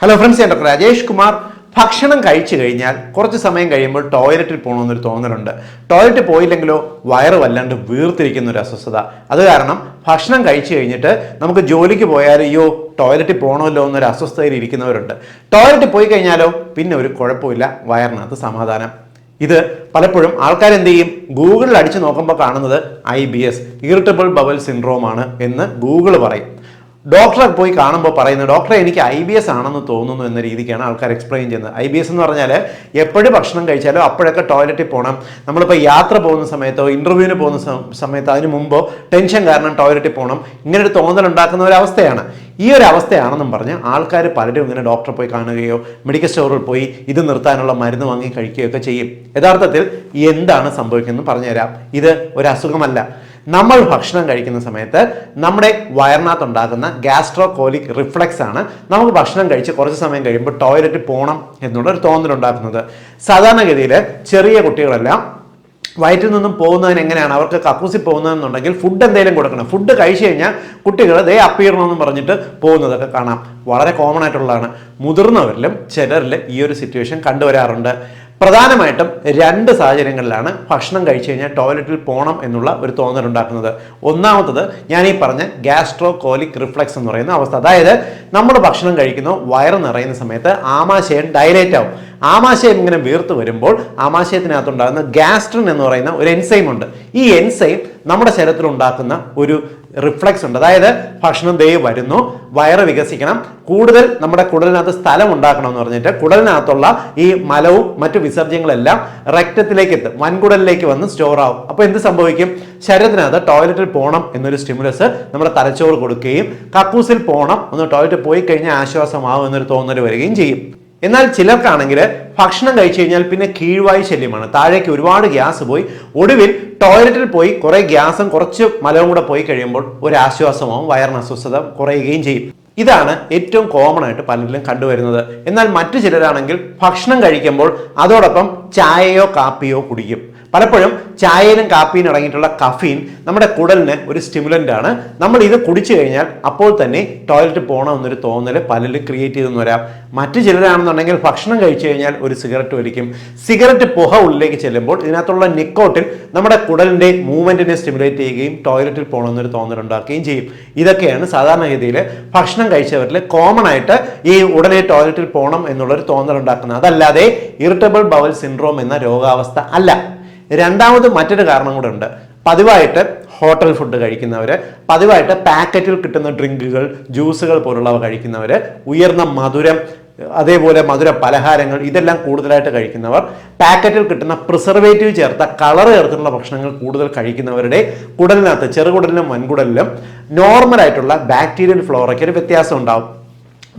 Hello friends ഞാൻ doctor Rajesh Kumar. ഭക്ഷണം കഴിച്ചു കഴിഞ്ഞാൽ കുറച്ച് സമയം കഴിയുമ്പോൾ ടോയ്ലറ്റിൽ പോകണമെന്നൊരു തോന്നലുണ്ട്. ടോയ്ലറ്റ് പോയില്ലെങ്കിലോ വയറ് വല്ലാണ്ട് വീർത്തിരിക്കുന്ന ഒരു അസ്വസ്ഥത. അത് കാരണം ഭക്ഷണം കഴിച്ചു കഴിഞ്ഞിട്ട് നമുക്ക് ജോലിക്ക് പോയാൽ അയ്യോ ടോയ്ലറ്റിൽ പോകണമല്ലോ എന്നൊരു അസ്വസ്ഥതയിൽ ഇരിക്കുന്നവരുണ്ട്. ടോയ്ലറ്റിൽ പോയി കഴിഞ്ഞാലോ പിന്നെ ഒരു കുഴപ്പമില്ല വയറിനകത്ത് സമാധാനം. ഇത് പലപ്പോഴും ആൾക്കാർ എന്ത് ചെയ്യും? ഗൂഗിളിൽ അടിച്ചു നോക്കുമ്പോൾ കാണുന്നത് I B S irritable bowel syndrome ആണ് എന്ന് ഗൂഗിൾ പറയും. ഡോക്ടറെ പോയി കാണുമ്പോൾ പറയുന്നത് ഡോക്ടറെ എനിക്ക് ഐ ബി എസ് ആണെന്ന് തോന്നുന്നു എന്ന രീതിക്കാണ് ആൾക്കാർ എക്സ്പ്ലെയിൻ ചെയ്യുന്നത്. ഐ ബി എസ് എന്ന് പറഞ്ഞാൽ എപ്പോഴും ഭക്ഷണം കഴിച്ചാലോ അപ്പോഴൊക്കെ ടോയ്ലറ്റിൽ പോകണം നമ്മളിപ്പോൾ യാത്ര പോകുന്ന സമയത്തോ ഇന്റർവ്യൂവിന് പോകുന്ന സമയത്തോ അതിന് മുമ്പോ ടെൻഷൻ കാരണം ടോയ്ലറ്റിൽ പോകണം ഒരു തോന്നൽ ഉണ്ടാക്കുന്ന ഒരു അവസ്ഥയാണ്. ഈ ഒരു അവസ്ഥയാണെന്നും പറഞ്ഞ് ആൾക്കാർ പലരും ഇങ്ങനെ ഡോക്ടറെ പോയി കാണുകയോ മെഡിക്കൽ സ്റ്റോറിൽ പോയി ഇത് നിർത്താനുള്ള മരുന്ന് വാങ്ങി കഴിക്കുകയൊക്കെ ചെയ്യും. യഥാർത്ഥത്തിൽ എന്താണ് സംഭവിക്കുന്നത് പറഞ്ഞുതരാം. ഇത് ഒരു അസുഖമല്ല. നമ്മൾ ഭക്ഷണം കഴിക്കുന്ന സമയത്ത് നമ്മുടെ വയറിനകത്തുണ്ടാകുന്ന ഗ്യാസ്ട്രോകോലിക് റിഫ്ലക്സ് ആണ് നമുക്ക് ഭക്ഷണം കഴിച്ച് കുറച്ച് സമയം കഴിയുമ്പോൾ ടോയ്ലറ്റ് പോകണം എന്നുള്ള ഒരു തോന്നലുണ്ടാക്കുന്നത്. സാധാരണഗതിയിൽ ചെറിയ കുട്ടികളെല്ലാം വയറ്റിൽ നിന്നും പോകുന്നതിന് എങ്ങനെയാണ്? അവർക്ക് കക്കൂസി പോകുന്നതെന്നുണ്ടെങ്കിൽ ഫുഡ് എന്തെങ്കിലും കൊടുക്കണം. ഫുഡ് കഴിച്ചു കഴിഞ്ഞാൽ കുട്ടികൾ ദേ അപ്പീറണമെന്ന് പറഞ്ഞിട്ട് പോകുന്നതൊക്കെ കാണാം. വളരെ കോമൺ ആയിട്ടുള്ളതാണ്. മുതിർന്നവരിലും ചിലരിൽ ഈ ഒരു സിറ്റുവേഷൻ കണ്ടുവരാറുണ്ട്. പ്രധാനമായിട്ടും രണ്ട് സാഹചര്യങ്ങളിലാണ് ഭക്ഷണം കഴിച്ചു കഴിഞ്ഞാൽ ടോയ്ലറ്റിൽ പോകണം എന്നുള്ള ഒരു തോന്നൽ ഉണ്ടാക്കുന്നത്. ഒന്നാമത്തത് ഞാൻ ഈ പറഞ്ഞ ഗ്യാസ്ട്രോ കോലിക് റിഫ്ലക്സ് എന്ന് പറയുന്ന അവസ്ഥ. അതായത് നമ്മൾ ഭക്ഷണം കഴിക്കുന്നു വയറ് നിറയുന്ന സമയത്ത് ആമാശയം ഡയലേറ്റ് ആവും. ആമാശയം ഇങ്ങനെ വീർത്ത് വരുമ്പോൾ ആമാശയത്തിനകത്തുണ്ടാകുന്ന ഗ്യാസ്ട്രിൻ എന്ന് പറയുന്ന ഒരു എൻസൈം ഉണ്ട്. ഈ എൻസൈം നമ്മുടെ ശരീരത്തിൽ ഉണ്ടാക്കുന്ന ഒരു റിഫ്ലക്സ് ഉണ്ട്. അതായത് ഭക്ഷണം ദേ വരുന്നു വയറ് വികസിക്കണം കൂടുതൽ നമ്മുടെ കുടലിനകത്ത് സ്ഥലം ഉണ്ടാക്കണം എന്ന് പറഞ്ഞിട്ട് കുടലിനകത്തുള്ള ഈ മലവും മറ്റു വിസർജ്യങ്ങളെല്ലാം രക്തത്തിലേക്ക് എത്തും വൻകുടലിലേക്ക് വന്ന് സ്റ്റോർ ആവും. അപ്പോൾ എന്ത് സംഭവിക്കും? ശരീരത്തിനകത്ത് ടോയ്ലറ്റിൽ പോകണം എന്നൊരു സ്റ്റിമുലസ് നമ്മുടെ തലച്ചോറ് കൊടുക്കുകയും കക്കൂസിൽ പോകണം ഒന്ന് ടോയ്ലറ്റിൽ പോയി കഴിഞ്ഞാൽ ആശ്വാസമാവും എന്നൊരു തോന്നൽ വരികയും ചെയ്യും. എന്നാൽ ചിലർക്കാണെങ്കിൽ ഭക്ഷണം കഴിച്ചു കഴിഞ്ഞാൽ പിന്നെ കീഴ്വായു ശല്യമാണ്. താഴേക്ക് ഒരുപാട് ഗ്യാസ് പോയി. ഒടുവിൽ ടോയ്ലറ്റിൽ പോയി കുറേ ഗ്യാസും കുറച്ച് മലവും കൂടെ പോയി കഴിയുമ്പോൾ ഒരു ആശ്വാസമാവും വയറിന് അസ്വസ്ഥത കുറയുകയും ചെയ്യും. ഇതാണ് ഏറ്റവും കോമൺ ആയിട്ട് പലരിലും കണ്ടുവരുന്നത്. എന്നാൽ മറ്റു ചിലരാണെങ്കിൽ ഭക്ഷണം കഴിക്കുമ്പോൾ അതോടൊപ്പം ചായയോ കാപ്പിയോ കുടിക്കും. പലപ്പോഴും ചായയിലും കാപ്പിയിലും അടങ്ങിയിട്ടുള്ള കഫീൻ നമ്മുടെ കുടലിന് ഒരു സ്റ്റിമുലന്റ് ആണ്. നമ്മൾ ഇത് കുടിച്ചു കഴിഞ്ഞാൽ അപ്പോൾ തന്നെ ടോയ്ലറ്റ് പോകണമെന്നൊരു തോന്നൽ പലരും ക്രിയേറ്റ് ചെയ്തെന്ന് വരാം. മറ്റു ചിലരാണെന്നുണ്ടെങ്കിൽ ഭക്ഷണം കഴിച്ചു കഴിഞ്ഞാൽ ഒരു സിഗരറ്റ് വലിക്കും. സിഗരറ്റ് പുക ഉള്ളിലേക്ക് ചെല്ലുമ്പോൾ ഇതിനകത്തുള്ള നിക്കോട്ടിൽ നമ്മുടെ കുടലിന്റെ മൂവ്മെന്റിനെ സ്റ്റിമുലേറ്റ് ചെയ്യുകയും ടോയ്ലറ്റിൽ പോകണമെന്നൊരു തോന്നലുണ്ടാക്കുകയും ചെയ്യും. ഇതൊക്കെയാണ് സാധാരണഗതിയിൽ ഭക്ഷണം കഴിച്ചവരിൽ കോമൺ ആയിട്ട് ഈ ഉടനെ ടോയ്ലറ്റിൽ പോകണം എന്നുള്ളൊരു തോന്നൽ ഉണ്ടാക്കുന്നത്. അതല്ലാതെ ഇറിറ്റബിൾ ബവൽ സിൻഡ്രോം എന്ന രോഗാവസ്ഥ അല്ല. രണ്ടാമത് മറ്റൊരു കാരണം കൂടെ ഉണ്ട്. പതിവായിട്ട് ഹോട്ടൽ ഫുഡ് കഴിക്കുന്നവർ പതിവായിട്ട് പാക്കറ്റിൽ കിട്ടുന്ന ഡ്രിങ്കുകൾ ജ്യൂസുകൾ പോലുള്ളവ കഴിക്കുന്നവർ ഉയർന്ന മധുരം അതേപോലെ മധുര പലഹാരങ്ങൾ ഇതെല്ലാം കൂടുതലായിട്ട് കഴിക്കുന്നവർ പാക്കറ്റിൽ കിട്ടുന്ന പ്രിസർവേറ്റീവ് ചേർത്ത കളർ ചേർത്തിട്ടുള്ള ഭക്ഷണങ്ങൾ കൂടുതൽ കഴിക്കുന്നവരുടെ കുടലിനകത്ത് ചെറുകുടലിലും വൻകുടലിലും നോർമലായിട്ടുള്ള ബാക്ടീരിയൽ ഫ്ലോറയ്ക്ക് ഒരു വ്യത്യാസം ഉണ്ടാവും.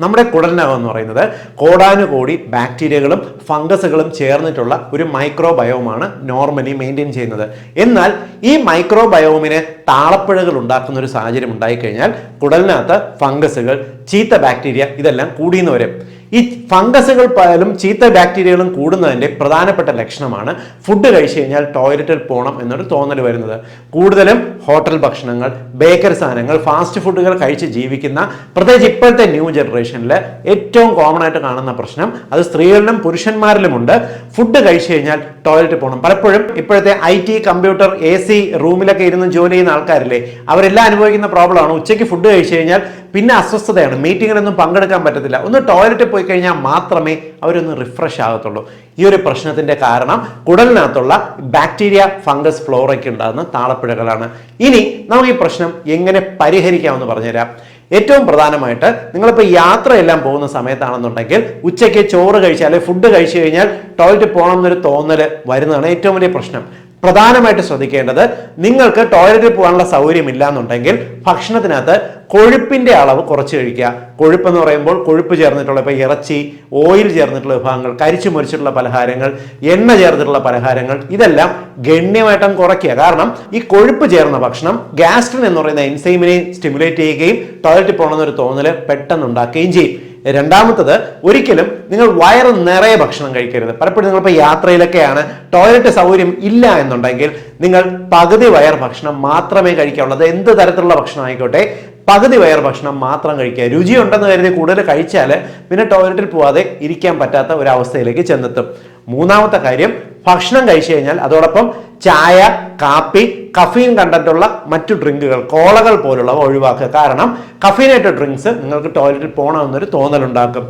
നമ്മുടെ കുടലിനകം എന്ന് പറയുന്നത് കോടാനുകോടി ബാക്ടീരിയകളും ഫംഗസുകളും ചേർന്നിട്ടുള്ള ഒരു മൈക്രോബയോമാണ് നോർമലി മെയിന്റെയിൻ ചെയ്യുന്നത്. എന്നാൽ ഈ മൈക്രോബയോമിന് താളപ്പിഴകൾ ഉണ്ടാക്കുന്ന ഒരു സാഹചര്യം ഉണ്ടായിക്കഴിഞ്ഞാൽ കുടലിനകത്ത് ഫംഗസുകൾ ചീത്ത ബാക്ടീരിയ ഇതെല്ലാം കൂടിയെന്ന് വരും. ഈ ഫംഗസുകൾ പോയാലും ചീത്ത ബാക്ടീരിയകളും കൂടുന്നതിന്റെ പ്രധാനപ്പെട്ട ലക്ഷണമാണ് ഫുഡ് കഴിച്ചു കഴിഞ്ഞാൽ ടോയ്ലറ്റിൽ പോകണം എന്നൊരു തോന്നൽ വരുന്നത്. കൂടുതലും ഹോട്ടൽ ഭക്ഷണങ്ങൾ ബേക്കറി സാധനങ്ങൾ ഫാസ്റ്റ് ഫുഡുകൾ കഴിച്ച് ജീവിക്കുന്ന പ്രത്യേകിച്ച് ഇപ്പോഴത്തെ ന്യൂ ജനറേഷനിൽ ഏറ്റവും കോമൺ ആയിട്ട് കാണുന്ന പ്രശ്നം അത് സ്ത്രീകളിലും പുരുഷന്മാരിലുമുണ്ട്. ഫുഡ് കഴിച്ചു കഴിഞ്ഞാൽ ടോയ്ലറ്റിൽ പോകണം പലപ്പോഴും ഇപ്പോഴത്തെ I T computer A C റൂമിലൊക്കെ ഇരുന്ന് ജോലി ചെയ്യുന്ന ആൾക്കാരില്ലേ അവരെല്ലാം അനുഭവിക്കുന്ന പ്രോബ്ലമാണ് ഉച്ചയ്ക്ക് ഫുഡ് കഴിച്ചു കഴിഞ്ഞാൽ പിന്നെ അസ്വസ്ഥതയാണ്. മീറ്റിങ്ങിലൊന്നും പങ്കെടുക്കാൻ പറ്റത്തില്ല. ഒന്ന് ടോയ്ലറ്റിൽ പോയി കഴിഞ്ഞാൽ മാത്രമേ അവരൊന്ന് റിഫ്രഷ് ആകത്തുള്ളൂ. ഈ ഒരു പ്രശ്നത്തിന്റെ കാരണം കുടലിനകത്തുള്ള ബാക്ടീരിയ ഫംഗസ് ഫ്ലോറയ്ക്ക് ഉണ്ടാകുന്ന താളപ്പിഴകളാണ്. ഇനി നമുക്ക് ഈ പ്രശ്നം എങ്ങനെ പരിഹരിക്കാമെന്ന് പറഞ്ഞുതരാം. ഏറ്റവും പ്രധാനമായിട്ട് നിങ്ങളിപ്പോൾ യാത്രയെല്ലാം പോകുന്ന സമയത്താണെന്നുണ്ടെങ്കിൽ ഉച്ചയ്ക്ക് ചോറ് കഴിച്ചാൽ ഫുഡ് കഴിച്ചു കഴിഞ്ഞാൽ ടോയ്ലറ്റ് പോകണം എന്നൊരു തോന്നൽ വരുന്നതാണ് ഏറ്റവും വലിയ പ്രശ്നം. പ്രധാനമായിട്ട് ശ്രദ്ധിക്കേണ്ടത് നിങ്ങൾക്ക് ടോയ്ലറ്റിൽ പോകാനുള്ള സൗകര്യമില്ല എന്നുണ്ടെങ്കിൽ ഭക്ഷണത്തിനകത്ത് കൊഴുപ്പിന്റെ അളവ് കുറച്ച് കഴിക്കുക. കൊഴുപ്പ് എന്ന് പറയുമ്പോൾ കൊഴുപ്പ് ചേർന്നിട്ടുള്ള ഇപ്പോൾ ഇറച്ചി ഓയിൽ ചേർന്നിട്ടുള്ള വിഭവങ്ങൾ കരിച്ചു മുരിച്ചിട്ടുള്ള പലഹാരങ്ങൾ എണ്ണ ചേർന്നിട്ടുള്ള പലഹാരങ്ങൾ ഇതെല്ലാം ഗണ്യമായിട്ടും കുറയ്ക്കുക. കാരണം ഈ കൊഴുപ്പ് ചേർന്ന ഭക്ഷണം ഗ്യാസ്ട്രിൻ എന്ന് പറയുന്ന എൻസൈമിനെ സ്റ്റിമുലേറ്റ് ചെയ്യുകയും ടോയ്ലറ്റിൽ പോകണമെന്നൊരു തോന്നൽ പെട്ടെന്ന് ഉണ്ടാക്കുകയും ചെയ്യും. രണ്ടാമത്തത് ഒരിക്കലും നിങ്ങൾ വയറ് നിറയെ ഭക്ഷണം കഴിക്കരുത്. പലപ്പോഴും നിങ്ങളിപ്പോൾ യാത്രയിലൊക്കെയാണ് ടോയ്ലറ്റ് സൗകര്യം ഇല്ല എന്നുണ്ടെങ്കിൽ നിങ്ങൾ പകുതി വയർ ഭക്ഷണം മാത്രമേ കഴിക്കാവുള്ളൂ. അത് എന്ത് തരത്തിലുള്ള ഭക്ഷണം ആയിക്കോട്ടെ പകുതി വയർ ഭക്ഷണം മാത്രം കഴിക്കുക. രുചിയുണ്ടെന്ന് കരുതി കൂടുതൽ കഴിച്ചാൽ പിന്നെ ടോയ്ലറ്റിൽ പോവാതെ ഇരിക്കാൻ പറ്റാത്ത ഒരു അവസ്ഥയിലേക്ക് ചെന്നെത്തും. മൂന്നാമത്തെ കാര്യം ഭക്ഷണം കഴിച്ചു കഴിഞ്ഞാൽ അതോടൊപ്പം ചായ കാപ്പി കഫീൻ കണ്ടന്റുള്ള മറ്റു ഡ്രിങ്കുകൾ കോളകൾ പോലുള്ളവ ഒഴിവാക്കുക. കാരണം കഫീനേറ്റഡ് ഡ്രിങ്ക്സ് നിങ്ങൾക്ക് ടോയ്ലറ്റിൽ പോകണമെന്നൊരു തോന്നലുണ്ടാക്കും.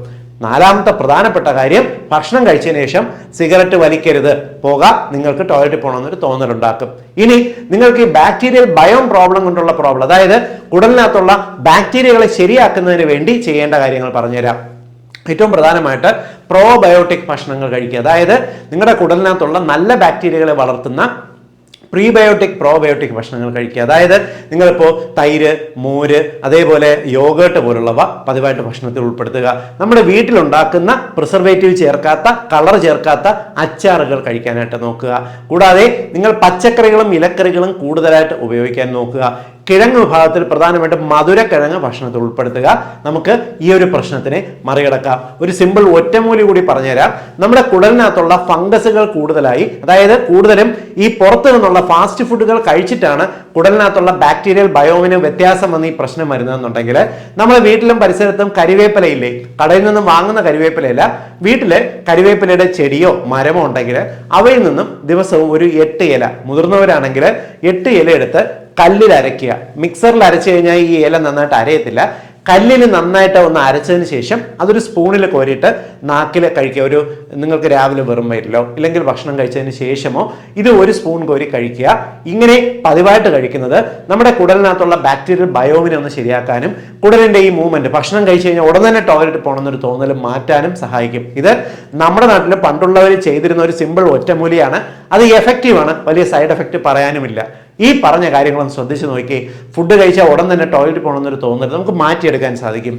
നാലാമത്തെ പ്രധാനപ്പെട്ട കാര്യം ഭക്ഷണം കഴിച്ചതിന് ശേഷം സിഗരറ്റ് വലിക്കരുത്. പോക നിങ്ങൾക്ക് ടോയ്ലറ്റിൽ പോകണമെന്നൊരു തോന്നലുണ്ടാക്കും. ഇനി നിങ്ങൾക്ക് ഈ ബാക്ടീരിയൽ ബയോം പ്രോബ്ലം കൊണ്ടുള്ള പ്രോബ്ലം അതായത് കുടലിനകത്തുള്ള ബാക്ടീരിയകളെ ശരിയാക്കുന്നതിന് വേണ്ടി ചെയ്യേണ്ട കാര്യങ്ങൾ പറഞ്ഞുതരാം. ഏറ്റവും പ്രധാനമായിട്ട് പ്രോബയോട്ടിക് ഭക്ഷണങ്ങൾ കഴിക്കുക. അതായത് നിങ്ങളുടെ കുടലിനകത്തുള്ള നല്ല ബാക്ടീരിയകളെ വളർത്തുന്ന പ്രീബയോട്ടിക് പ്രോബയോട്ടിക് ഭക്ഷണങ്ങൾ കഴിക്കുക. അതായത് നിങ്ങളിപ്പോൾ തൈര് മോര് അതേപോലെ യോഗേട്ട് പോലുള്ളവ പതിവായിട്ട് ഭക്ഷണത്തിൽ ഉൾപ്പെടുത്തുക. നമ്മുടെ വീട്ടിലുണ്ടാക്കുന്ന പ്രിസർവേറ്റീവ് ചേർക്കാത്ത കളർ ചേർക്കാത്ത അച്ചാറുകൾ കഴിക്കാനായിട്ട് നോക്കുക. കൂടാതെ നിങ്ങൾ പച്ചക്കറികളും ഇലക്കറികളും കൂടുതലായിട്ട് ഉപയോഗിക്കാൻ നോക്കുക. കിഴങ്ങ് വിഭാഗത്തിൽ പ്രധാനമായിട്ടും മധുരക്കിഴങ്ങ് ഭക്ഷണത്തിൽ ഉൾപ്പെടുത്തുക. നമുക്ക് ഈ ഒരു പ്രശ്നത്തിനെ മറികടക്കാം. ഒരു സിമ്പിൾ ഒറ്റമൂലി കൂടി പറഞ്ഞുതരാം. നമ്മുടെ കുടലിനകത്തുള്ള ഫംഗസുകൾ കൂടുതലായി അതായത് കൂടുതലും ഈ പുറത്തു നിന്നുള്ള ഫാസ്റ്റ് ഫുഡുകൾ കഴിച്ചിട്ടാണ് കുടലിനകത്തുള്ള ബാക്ടീരിയൽ ബയോമിന് വ്യത്യാസം വന്ന് ഈ പ്രശ്നം വരുന്നതെന്നുണ്ടെങ്കിൽ നമ്മൾ വീട്ടിലും പരിസരത്തും കരിവേപ്പിലയില്ലേ? കടയിൽ നിന്നും വാങ്ങുന്ന കരിവേപ്പിലയില്ല വീട്ടിൽ കരിവേപ്പിലയുടെ ചെടിയോ മരമോ ഉണ്ടെങ്കിൽ അവയിൽ നിന്നും ദിവസവും ഒരു എട്ട് ഇല മുതിർന്നവരാണെങ്കിൽ എട്ട് ഇല എടുത്ത് കല്ലിൽ അരയ്ക്കുക. മിക്സറിൽ അരച്ചു കഴിഞ്ഞാൽ ഈ ഇല നന്നായിട്ട് അരയത്തില്ല. കല്ലിൽ നന്നായിട്ട് ഒന്ന് അരച്ചതിന് ശേഷം അതൊരു സ്പൂണിൽ കോരിയിട്ട് നാക്കിൽ കഴിക്കുക. ഒരു നിങ്ങൾക്ക് രാവിലെ വെറും വരില്ലോ ഇല്ലെങ്കിൽ ഭക്ഷണം കഴിച്ചതിന് ശേഷമോ ഇത് ഒരു സ്പൂൺ കോരി കഴിക്കുക. ഇങ്ങനെ പതിവായിട്ട് കഴിക്കുന്നത് നമ്മുടെ കുടലിനകത്തുള്ള ബാക്ടീരിയൽ ബയോമിനെ ഒന്ന് ശരിയാക്കാനും കുടലിന്റെ ഈ മൂവ്മെന്റ് ഭക്ഷണം കഴിച്ചു കഴിഞ്ഞാൽ ഉടൻ തന്നെ ടോയ്ലറ്റ് പോകണമെന്നൊരു തോന്നൽ മാറ്റാനും സഹായിക്കും. ഇത് നമ്മുടെ നാട്ടിൽ പണ്ടുള്ളവർ ചെയ്തിരുന്ന ഒരു സിമ്പിൾ ഒറ്റമൂലിയാണ്. അത് എഫക്റ്റീവ് ആണ്. വലിയ സൈഡ് എഫക്റ്റ് പറയാനുമില്ല. ഈ പറഞ്ഞ കാര്യങ്ങളൊന്ന് ശ്രദ്ധിച്ച് നോക്കി. ഫുഡ് കഴിച്ചാൽ ഉടൻ തന്നെ ടോയ്ലറ്റ് പോകണമെന്നൊരു തോന്നരുത് നമുക്ക് മാറ്റിയെടുക്കാൻ സാധിക്കും.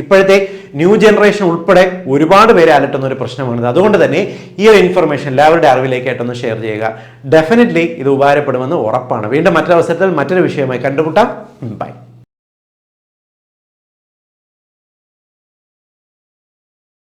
ഇപ്പോഴത്തെ ന്യൂ ജനറേഷൻ ഉൾപ്പെടെ ഒരുപാട് പേരെ അലട്ടുന്ന ഒരു പ്രശ്നമാണിത്. അതുകൊണ്ട് തന്നെ ഈ ഒരു ഇൻഫർമേഷൻ എല്ലാവരുടെ അറിവിലേക്കായിട്ടൊന്ന് ഷെയർ ചെയ്യുക. ഡെഫിനറ്റ്ലി ഇത് ഉപകാരപ്പെടുമെന്ന് ഉറപ്പാണ്. വീണ്ടും മറ്റൊരവസരത്തിൽ മറ്റൊരു വിഷയമായി കണ്ടുമുട്ടാം. ബൈ